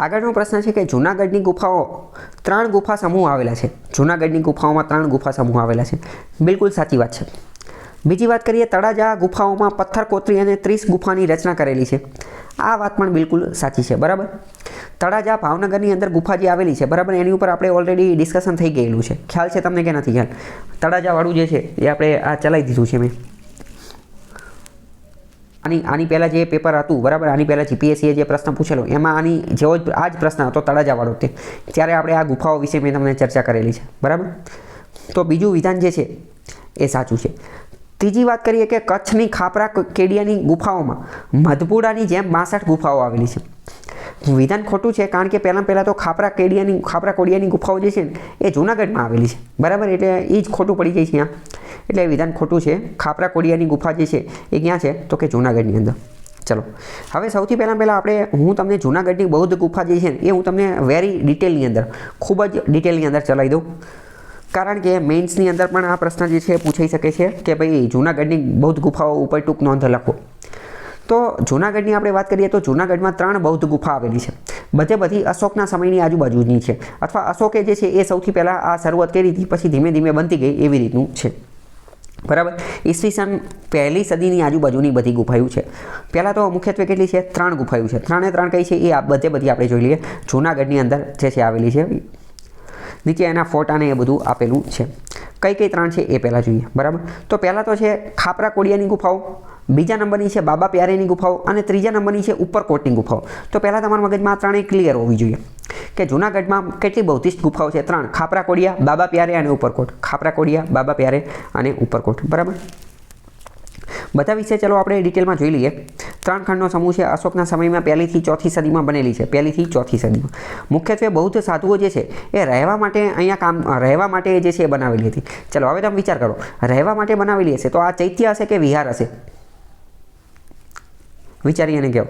આગળનો પ્રશ્ન છે કે જૂનાગઢની ગુફાઓ ત્રણ ગુફા સમૂહ આવેલા છે. જૂનાગઢની ગુફાઓમાં ત્રણ ગુફા સમૂહ આવેલા છે. બિલકુલ સાચી વાત છે. બીજી વાત કરીએ, તળાજા ગુફાઓમાં પથ્થર, કોતરી અને ત્રીસ ગુફાની રચના કરેલી છે. આ વાત પણ બિલકુલ સાચી છે, બરાબર? તળાજા ભાવનગરની અંદર ગુફા જે આવેલી છે, બરાબર? એની ઉપર આપણે ઓલરેડી ડિસ્કશન થઈ ગયેલું છે. ખ્યાલ છે તમને કે નથી ખ્યાલ? તળાજાવાળું જે છે, એ આપણે આ ચલાવી દીધું છે મેં. આની આની પહેલાં જે પેપર હતું, બરાબર? આની પહેલાં જીપીએસસીએ જે પ્રશ્ન પૂછેલો, એમાં આની જેવો જ, આ જ પ્રશ્ન હતો તળાજાવાળો તે. ત્યારે આપણે આ ગુફાઓ વિશે મેં તમને ચર્ચા કરેલી છે, બરાબર? તો બીજું વિધાન જે છે, એ સાચું છે. ત્રીજી વાત કરીએ કે કચ્છની ખાપરા કેડિયાની ગુફાઓમાં મધપુડાની જેમ બાસઠ ગુફાઓ આવેલી છે. વિધાન ખોટું છે, કારણ કે પહેલાં પહેલાં તો ખાપરા કેડિયાની, ખાપરા કોડિયાની ગુફાઓ જે છે એ જૂનાગઢમાં આવેલી છે. બરાબર? એટલે એ જ ખોટું પડી જાય છે ત્યાં. એટલે વિધાન ખોટું છે. ખાપરા કોડિયાની ગુફા જે છે, એ ક્યાં છે? તો કે જૂનાગઢની અંદર. ચલો. હવે સૌથી પહેલાં પહેલાં આપણે, હું તમને જૂનાગઢની બૌદ્ધ ગુફા જે છે ને, એ હું તમને વેરી ડિટેલની અંદર, ખૂબ જ ડિટેલની અંદર ચલાવી દઉં. કારણ કે મેઇન્સની અંદર પણ આ પ્રશ્ન જે છે પૂછાઈ શકે છે કે ભાઈ જૂનાગઢની બૌદ્ધ ગુફાઓ ઉપર ટૂંક નોંધ લખો. તો જૂનાગઢની આપણે વાત કરીએ તો જૂનાગઢમાં ત્રણ બૌદ્ધ ગુફા આવેલી છે. બધે બધી અશોકના સમયની આજુબાજુની છે. અથવા અશોકે જે છે એ સૌથી પહેલાં આ શરૂઆત કરી હતી, પછી ધીમે ધીમે બનતી ગઈ એવી રીતનું છે. બરાબર? ઈસવીસન પહેલી સદીની આજુબાજુની બધી ગુફાઓ છે. પહેલાં તો મુખ્યત્વે કેટલી છે? ત્રણ ગુફાઓ છે. ત્રણે ત્રણ કઈ છે એ આ બધે બધી આપણે જોઈ લઈએ. જૂનાગઢની અંદર જે છે આવેલી છે, નીચે એના ફોટાને એ બધું આપેલું છે. કઈ કઈ ત્રણ છે એ પહેલાં જોઈએ, બરાબર? તો પહેલાં તો છે ખાપરા કોડિયાની ગુફાઓ, બીજા નંબરની છે બાબા પ્યારેની ગુફાઓ અને ત્રીજા નંબરની છે ઉપરકોટની ગુફાઓ. તો પહેલાં તમારા મગજમાં આ ત્રણેય ક્લિયર હોવી જોઈએ. કે જૂનાગઢમાં કેટલી બૌદ્ધિસ્ટ ગુફાઓ છે? ત્રણ, ખાપરા કોડિયા, બાબા પ્યારે અને ઉપરકોટ ખાપરા કોડિયા, બાબા પ્યારે અને ઉપરકોટ બરાબર? બધા વિશે ચલો આપણે ડિટેલમાં જોઈ લઈએ. ત્રણ ખંડનો સમૂહ છે. અશોકના સમયમાં પહેલીથી ચોથી સદીમાં બનેલી છે. પહેલીથી ચોથી સદીમાં. મુખ્યત્વે બૌદ્ધ સાધુઓ જે છે, એ રહેવા માટે અહીંયા કામ, રહેવા માટે જે છે એ બનાવેલી હતી. ચલો, હવે તમે વિચાર કરો. રહેવા માટે બનાવેલી હશે તો આ ચૈત્ય હશે કે વિહાર હશે? વિચારી અને કહો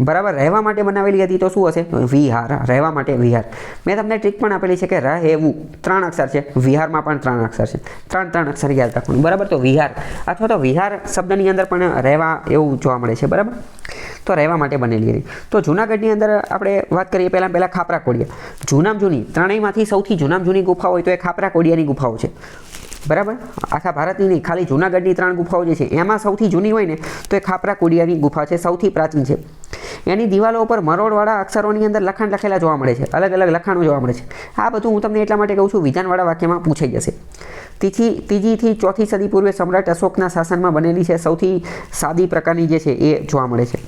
બરાબર? રહેવા માટે બનાવેલી હતી તો શું હશે? વિહાર. રહેવા માટે વિહાર. મેં તમને ટ્રીક પણ આપેલી છે કે રહેવું ત્રણ અક્ષર છે. વિહારમાં પણ ત્રણ અક્ષર છે. ત્રણ ત્રણ અક્ષર યાદ રાખવાનું. બરાબર? તો વિહાર. અથવા તો વિહાર શબ્દની અંદર પણ રહેવા એવું જોવા મળે છે. બરાબર? તો રહેવા માટે બનેલી હતી. તો જૂનાગઢની અંદર આપણે વાત કરીએ પહેલાં પહેલાં ખાપરા કોડિયા જૂનામ જૂની, ત્રણેયમાંથી સૌથી જૂનામ જૂની ગુફા હોય તો એ ખાપરા કોડિયાની ગુફાઓ છે. બરાબર? આખા ભારતની નહીં, ખાલી જૂનાગઢની ત્રણ ગુફાઓ જે છે, એમાં સૌથી જૂની હોય ને, તો એ ખાપરા કોડિયાની ગુફા છે, સૌથી પ્રાચીન છે. એની દિવાલો ઉપર મરોડવાળા અક્ષરોની અંદર લખાણ લખેલા જોવા મળે છે. અલગ અલગ લખાણો જોવા મળે છે. આ બધું હું તમને એટલા માટે કહું છું, વિધાનવાળા વાક્યમાં પૂછાઈ જશે. ત્રીજી ત્રીજીથી ચોથી સદી પૂર્વે સમ્રાટ અશોકના શાસનમાં બનેલી છે સૌથી સાદી પ્રકારની જે છે એ જોવા મળે છે.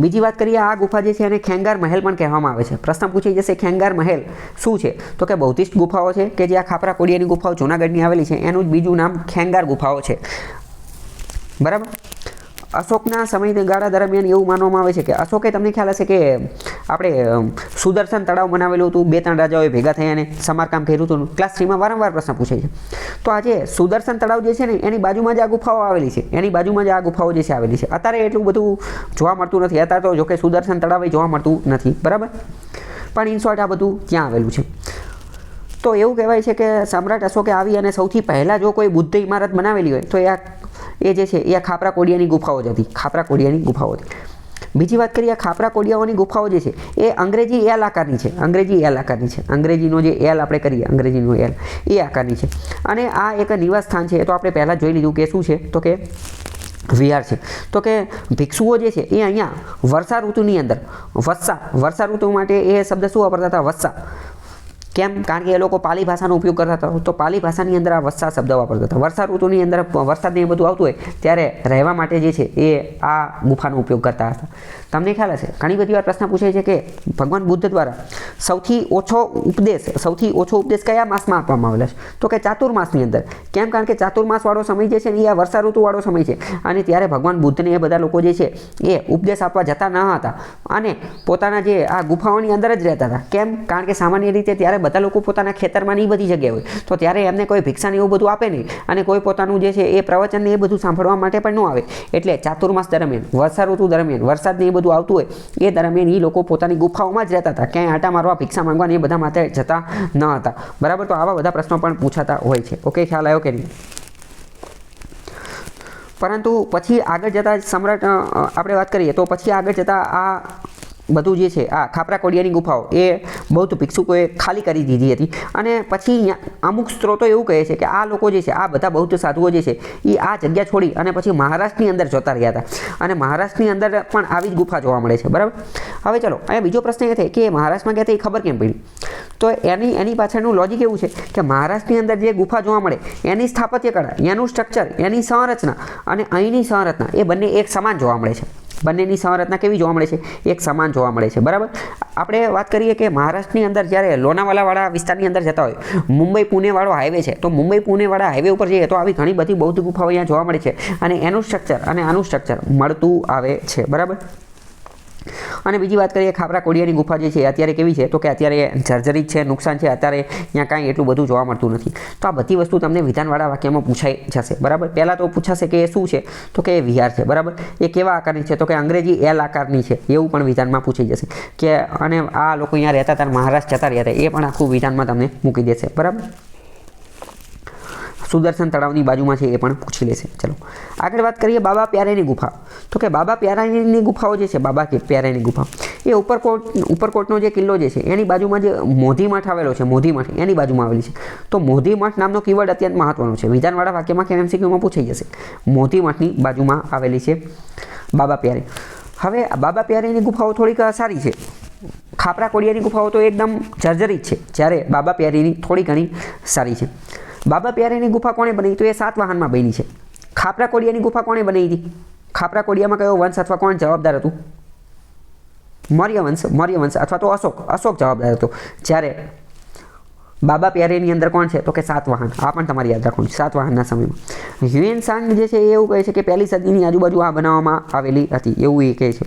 બીજી વાત કરીએ, આ ગુફા જે છે એને ખેંગાર મહેલ પણ કહેવામાં આવે છે. પ્રશ્ન પૂછી જશે, ખેંગાર મહેલ શું છે? તો કે બૌદ્ધિસ્ટ ગુફાઓ છે કે જે આ ખાપરા કોડિયાની ગુફાઓ જૂનાગઢની આવેલી છે, એનું જ બીજું નામ ખેંગાર ગુફાઓ છે. બરાબર? અશોકના સમયગાળા દરમિયાન એવું માનવામાં આવે છે કે અશોકે તમને ખ્યાલ હશે કે, આપણે સુદર્શન તળાવ બનાવેલું હતું, બે ત્રણ રાજાઓએ ભેગા થયા અને સમારકામ કર્યું હતું. ક્લાસ થ્રીમાં વારંવાર પ્રશ્ન પૂછાય છે. તો આજે સુદર્શન તળાવ જે છે ને, એની બાજુમાં જ આ ગુફાઓ આવેલી છે. એની બાજુમાં જ આ ગુફાઓ જે છે આવેલી છે. અત્યારે એટલું બધું જોવા મળતું નથી. અત્યારે તો જોકે સુદર્શન તળાવ જોવા મળતું નથી. બરાબર? પણ ઇન આ બધું ત્યાં આવેલું છે? તો એવું કહેવાય છે કે સમ્રાટ અશોકે આવી અને સૌથી પહેલાં જો કોઈ બુદ્ધ ઇમારત બનાવેલી હોય, તો એ આ એ જે છે, એ ખાપરા કોડિયાની ગુફાઓ જ હતી. ખાપરા કોડિયાની ગુફાઓ હતી. બીજી વાત કરીએ ખાપરા કોડિયાઓની ગુફાઓ જે છે, એ અંગ્રેજી એલ આકારની છે. અંગ્રેજી એલ આકારની છે. અંગ્રેજીનો જે એલ આપણે કરીએ, અંગ્રેજીનો એલ એ આકારની છે. અને આ એક નિવાસ સ્થાન છે તો આપણે પહેલાં જોઈ લીધું કે શું છે? તો કે વિહાર છે. તો કે ભિક્ષુઓ જે છે, એ અહીંયા વર્ષા ઋતુની અંદર, વર્ષા વર્ષા ઋતુ માટે એ શબ્દ શું વાપરતા હતા? વત્સા કેમ? કારણ કે એ લોકો પાલી ભાષાનો ઉપયોગ કરતા હતા. તો પાલી ભાષાની અંદર આ વરસાદ શબ્દ વાપરતા હતા. વર્ષા ઋતુની અંદર વરસાદ ને એ બધું આવતું હોય, ત્યારે રહેવા માટે જે છે એ આ ગુફાનો ઉપયોગ કરતા હતા. તમને ખ્યાલ હશે, ઘણી બધી વાર પ્રશ્ન પૂછે છે કે ભગવાન બુદ્ધ દ્વારા સૌથી ઓછો ઉપદેશ, સૌથી ઓછો ઉપદેશ કયા માસમાં આપવામાં આવેલો છે? તો કે ચાતુર્માસની અંદર. કેમ? કારણ કે ચાતુર્માસવાળો સમય જે છે ને એ આ વર્ષા ઋતુવાળો સમય છે. અને ત્યારે ભગવાન બુદ્ધને એ બધા લોકો જે છે એ ઉપદેશ આપવા જતા ન હતા. અને પોતાના જે આ ગુફાઓની અંદર જ રહેતા હતા. કેમ? કારણ કે સામાન્ય રીતે ત્યારે બધા લોકો પોતાના ખેતરમાં ની બધી જગ્યાએ હોય. તો ત્યારે એમને કોઈ ભિક્ષાને એવું બધું આપે નહીં અને કોઈ પોતાનું જે છે એ પ્રવચનને એ બધું સાંભળવા માટે પણ ન આવે. એટલે ચાતુર્માસ દરમિયાન વર્ષા ઋતુ દરમિયાન વરસાદને એ બધું આવતું હોય, એ દરમિયાન એ લોકો પોતાની ગુફાઓમાં જ રહેતા હતા. ક્યાંય આટા મારવા, ભિક્ષા માંગવા એ બધા માટે જતા ન હતા. બરાબર? તો આવા બધા પ્રશ્નો પણ પૂછાતા હોય છે. ઓકે? ખ્યાલ આવ્યો કે નહીં? પરંતુ પછી આગળ જતાં સમ્રાટ આપણે વાત કરીએ તો પછી આગળ જતાં આ બધું જે છે, આ ખાપરા કોડિયાની ગુફાઓ, એ બૌદ્ધ ભિક્ષુકોએ ખાલી કરી દીધી હતી. અને પછી અમુક સ્ત્રોતો એવું કહે છે કે આ લોકો જે છે, આ બધા બૌદ્ધ સાધુઓ જે છે એ આ જગ્યા છોડી અને પછી મહારાષ્ટ્રની અંદર જતા રહ્યા હતા. અને મહારાષ્ટ્રની અંદર પણ આવી જ ગુફા જોવા મળે છે, બરાબર? હવે ચલો, અહીંયા બીજો પ્રશ્ન એ થાય કે મહારાષ્ટ્રમાં ગયા હતા એ ખબર કેમ પડી? તો એની એની પાછળનું લોજિક એવું છે કે મહારાષ્ટ્રની અંદર જે ગુફા જોવા મળે, એની સ્થાપત્ય કળા એનું સ્ટ્રક્ચર એની સંરચના અને અહીંની સંરચના એ બંને એક સમાન જોવા મળે છે. બંનેની સંરચના કેવી જોવા મળે છે? એક સમાન જોવા મળે છે, બરાબર? આપણે વાત કરીએ કે મહારાષ્ટ્રની અંદર જ્યારે લોનાવાલાવાળા વિસ્તારની અંદર જતા હોય, મુંબઈ પુણેવાળો હાઈવે છે, તો મુંબઈ પુણેવાળા હાઈવે ઉપર જઈએ તો આવી ઘણી બધી બૌદ્ધ ગુફાઓ અહીંયા જોવા મળે છે અને એનું સ્ટ્રક્ચર અને આનું સ્ટ્રક્ચર મળતું આવે છે, બરાબર? અને બીજી વાત કરીએ, ખાપરા કોડિયાની ગુફા જે છે અત્યારે કેવી છે? તો કે અત્યારે જર્જરિત છે, નુકસાન છે, અત્યારે ત્યાં કાંઈ એટલું બધું જોવા મળતું નથી. તો આ બધી વસ્તુ તમને વિધાનવાળા વાક્યમાં પૂછાઈ જશે, બરાબર? પહેલાં તો પૂછાશે કે એ શું છે? તો કે એ વિહાર છે, બરાબર? એ કેવા આકારની છે? તો કે અંગ્રેજી એલ આકારની છે, એવું પણ વિધાનમાં પૂછાઈ જશે. કે અને આ લોકો અહીંયા રહેતા હતા મહારાષ્ટ્ર જતા રહ્યા હતા, એ પણ આખું વિધાનમાં તમને મૂકી દેશે, બરાબર? સુદર્શન તળાવની બાજુમાં છે એ પણ પૂછી લેશે. ચલો, આગળ વાત કરીએ બાબા પ્યારેની ગુફા. તો કે બાબા પ્યારાની ગુફાઓ જે છે, બાબા કે પ્યારેની ગુફા, એ ઉપરકોટ ઉપરકોટનો જે કિલ્લો જે છે, એની બાજુમાં જે મોધી મઠ આવેલો છે, મોધી મઠ, એની બાજુમાં આવેલી છે. તો મોધી મઠ નામનો કીવર્ડ અત્યંત મહત્વનો છે. વિધાનવાળા વાક્યમાં કે એમસીક્યુમાં પૂછાઈ જશે. મોધી મઠની બાજુમાં આવેલી છે બાબા પ્યારે. હવે બાબા પ્યારેની ગુફાઓ થોડીક સારી છે. ખાપરા કોડિયાની ગુફાઓ તો એકદમ જર્જરિત છે, જ્યારે બાબા પ્યારીની થોડી ઘણી સારી છે. બાબા પ્યારેની ગુફા કોણે બની તો એ સાતવાહનમાં બની છે. ખાપરા કોડિયાની ગુફા કોણે બનાવી હતી? ખાપરા કોડિયામાં કયો વંશ અથવા કોણ જવાબદાર હતું? મૌર્ય વંશ મૌર્ય વંશ અથવા તો અશોક અશોક જવાબદાર હતો. જ્યારે બાબા પ્યારેની અંદર કોણ છે? તો કે સાત વાહન. આ પણ તમારે યાદ રાખવાનું સાતવાહનના સાત વાહનના સમયમાં. હ્યુએન સાંગ જે છે એ એવું કહે છે કે પહેલી સદીની આજુબાજુ આ બનાવવામાં આવેલી હતી. એવું એ કહે છે.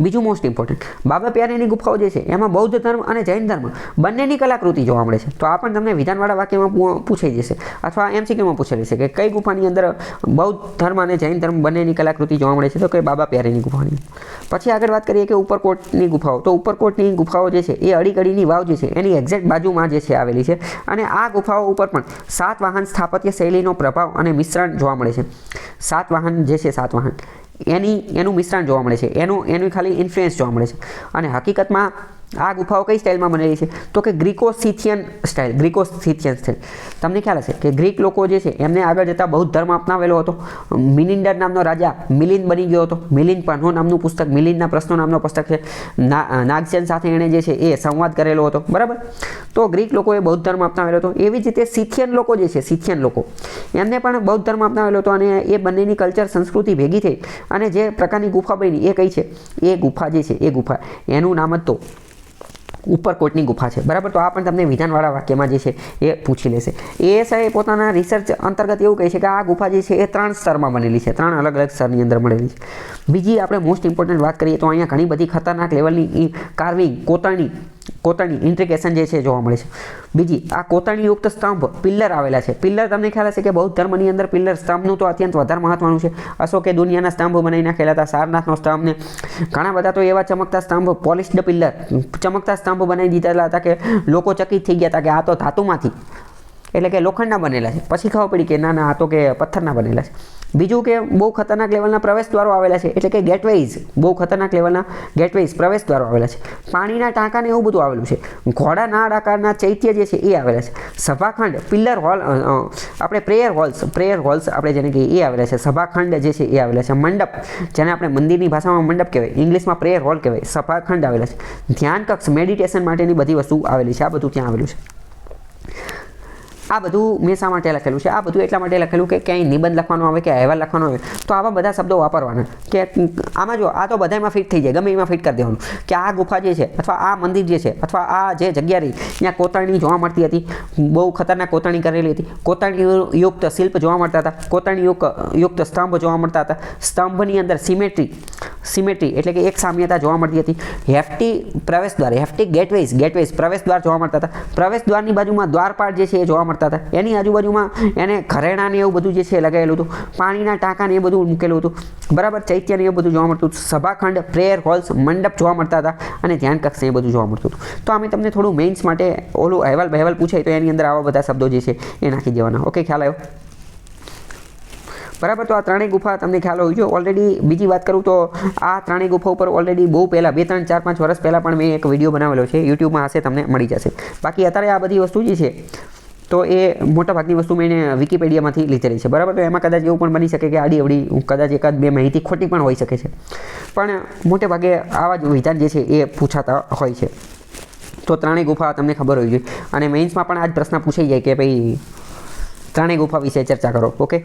બીજું મોસ્ટ ઇમ્પોર્ટન્ટ બાબા પ્યારેની ગુફાઓ જે છે, એમાં બૌદ્ધ ધર્મ અને જૈન ધર્મ બંનેની કલાકૃતિ જોવા મળે છે. તો આ પણ તમને વિધાનવાળા વાક્યમાં પૂછાઈ જશે. અથવા એમસીક્યુમાં પૂછેલી છે કે કઈ ગુફાની અંદર બૌદ્ધ ધર્મ અને જૈન ધર્મ બંનેની કલાકૃતિ જોવા મળે છે, તો કે બાબા પ્યારેની ગુફાની. પછી આગળ વાત કરીએ કે ઉપરકોટની ગુફાઓ. તો ઉપરકોટની ગુફાઓ જે છે, એ અડીકડીની વાવ જે છે, એની એક્ઝેક્ટ બાજુમાં જે છે આવેલી છે. અને આ ગુફાઓ ઉપર પણ સાત વાહન સ્થાપત્ય શૈલીનો પ્રભાવ અને મિશ્રણ જોવા મળે છે. સાત વાહન જે છે, સાત વાહન. એની, એનું મિશ્રણ જોવા મળે છે. એનું એનું ખાલી ઇન્ફ્લુએન્સ જોવા મળે છે. અને હકીકતમાં આ ગુફાઓ કઈ સ્ટાઇલમાં બનેલી છે? તો કે ગ્રીકો સિથિયન સ્ટાઇલ ગ્રીકો સિથિયન સ્ટાઇલ તમને ખ્યાલ હશે કે ગ્રીક લોકો જે છે, એમને આગળ જતાં બૌદ્ધ ધર્મ અપનાવેલો હતો. મિલિન્ડર નામનો રાજા મિલિન બની ગયો હતો. મિલિન પન્હો નામનું પુસ્તક મિલિનના પ્રશ્નો નામનો પુસ્તક છે. નાગસેન સાથે એણે જે છે, એ સંવાદ કરેલો હતો. બરાબર? તો ગ્રીક લોકોએ બૌદ્ધ ધર્મ અપનાવેલો હતો. એવી જ રીતે સિથિયન લોકો જે છે, સિથિયન લોકો, એમને પણ બૌદ્ધ ધર્મ અપનાવેલો હતો અને એ બંનેની કલ્ચર સંસ્કૃતિ ભેગી થઈ. અને જે પ્રકારની ગુફા બની, એ કઈ છે? એ ગુફા જે છે, એ ગુફા. એનું નામ જ તો ઉપરકોટની ગુફા છે. બરાબર? તો આ પણ તમને વિધાનવાળા વાક્યમાં જે છે એ પૂછી લેશે. એએસઆઈએ પોતાના રિસર્ચ અંતર્ગત એવું કહે છે કે આ ગુફા જે છે એ ત્રણ સ્તરમાં બનેલી છે. ત્રણ અલગ અલગ સ્તરની અંદર મળેલી છે. બીજી આપણે મોસ્ટ ઇમ્પોર્ટન્ટ વાત કરીએ તો અહીંયા ઘણી બધી ખતરનાક લેવલની કાર્વિંગ કોતરણી કોતરણી ઇન્ટ્રિકેશન જે છે જોવા મળે છે. બીજી, આ કોતરણીયુક્ત સ્તંભ પિલ્લર આવેલા છે. પિલ્લર તમને ખ્યાલ હશે કે બૌદ્ધ ધર્મની અંદર પિલ્લર સ્તંભનું તો અત્યંત વધારે મહત્વનું છે. અશોકે દુનિયાના સ્તંભ બનાવી નાખેલા હતા. સારનાથનો સ્તંભ ઘણા બધા તો એવા ચમકતા સ્તંભ પોલિશ્ડ પિલ્લર ચમકતા સ્તંભ બનાવી દીધેલા હતા કે લોકો ચકિત થઈ ગયા હતા કે આ તો ધાતુમાંથી, એટલે કે લોખંડના બનેલા છે. પછી ખબર પડી કે ના ના, આ તો કે પથ્થરના બનેલા છે. બીજું કે બહુ ખતરનાક લેવલના પ્રવેશ દ્વારો આવેલા છે. એટલે કે ગેટવેઝ બહુ ખતરનાક લેવલના ગેટવેઝ પ્રવેશ દ્વારો આવેલા છે. પાણીના ટાંકાને એવું બધું આવેલું છે. ઘોડા નાળ આકારના ચૈત્ય જે છે એ આવેલા છે. સભાખંડ પિલ્લર હોલ આપણે પ્રેયર હોલ્સ પ્રેયર હોલ્સ આપણે જેને કહીએ એ આવેલા છે. સભાખંડ જે છે એ આવેલા છે. મંડપ, જેને આપણે મંદિરની ભાષામાં મંડપ કહેવાય. ઇંગ્લિશમાં પ્રેયર હોલ કહેવાય. સભાખંડ આવેલા છે. ધ્યાન કક્ષ મેડિટેશન માટેની બધી વસ્તુ આવેલી છે. આ બધું ત્યાં આવેલું છે. આ બધું મેં શા માટે લખેલું છે. આ બધું એટલા માટે લખેલું કે ક્યાંય નિબંધ લખવાનો આવે કે અહેવાલ લખવાનો આવે, તો આવા બધા શબ્દો વાપરવાના. કે આમાં જો આ તો બધામાં ફિટ થઈ જાય, ગમે એમાં ફિટ કરી દેવાનું. કે આ ગુફા જે છે, અથવા આ મંદિર જે છે, અથવા આ જે જગ્યા રહી, ત્યાં કોતરણી જોવા મળતી હતી. બહુ ખતરનાક કોતરણી કરેલી હતી. કોતરણી યુક્ત શિલ્પ જોવા મળતા હતા. કોતરણી યુક્ત યુક્ત સ્તંભ જોવા મળતા હતા. સ્તંભની અંદર સિમેટ્રી સિમેટ્રી એટલે કે એક સામ્યતા જોવા મળતી હતી. હેફટી પ્રવેશ દ્વાર, હેફટી ગેટવેઝ ગેટવેઝ પ્રવેશ દ્વાર જોવા મળતા હતા. પ્રવેશ દ્વારની બાજુમાં દ્વારપાળ જે છે એ જોવા મળતા હતા. એની આજુબાજુમાં એને ઘરેણા ને એવું બધું જે છે લગાવેલું હતું. પાણીના ટાંકા ને એ બધું મૂકેલું હતું. બરાબર ચૈત્ય ને એ બધું જોવા મળતું હતું. સભાખંડ, પ્રેયર હોલ્સ, મંડપ જોવા મળતા હતા અને ધ્યાન કક્ષ એ બધું જોવા મળતું હતું. તો અમે તમને થોડું મેઇન્સ માટે ઓલું અહેવાલ બહેવાલ પૂછાય તો એની અંદર આવા બધા શબ્દો જે છે એ નાખી દેવાના. ઓકે ખ્યાલ આવ્યો? બરાબર, તો આ ત્રણેય ગુફા તમને ખ્યાલ હોય છે ઓલરેડી બીજી વાત કરું તો આ ત્રણેય ગુફા ઉપર ઓલરેડી બહુ પહેલાં, બે, ત્રણ, ચાર, પાંચ વર્ષ પહેલાં પણ મેં એક વીડિયો બનાવેલો છે. યુટ્યુબમાં હશે, તમને મળી જશે. બાકી અત્યારે આ બધી વસ્તુ જે છે, તો એ મોટાભાગની વસ્તુ મેં વિકીપીડિયામાંથી લીધેલી છે. બરાબર, તો એમાં કદાચ એવું પણ બની શકે કે આડી અવડી કદાચ એકાદ બે માહિતી ખોટી પણ હોઈ શકે છે. પણ મોટે ભાગે આવા જ વિધાન જે છે, એ પૂછાતા હોય છે. તો ત્રણેય ગુફા તમને ખબર હોવી જોઈએ. અને મેઇન્સમાં પણ આ જ પ્રશ્ન પૂછાઈ જાય કે ભાઈ, ત્રણેય ગુફા વિશે ચર્ચા કરો ઓકે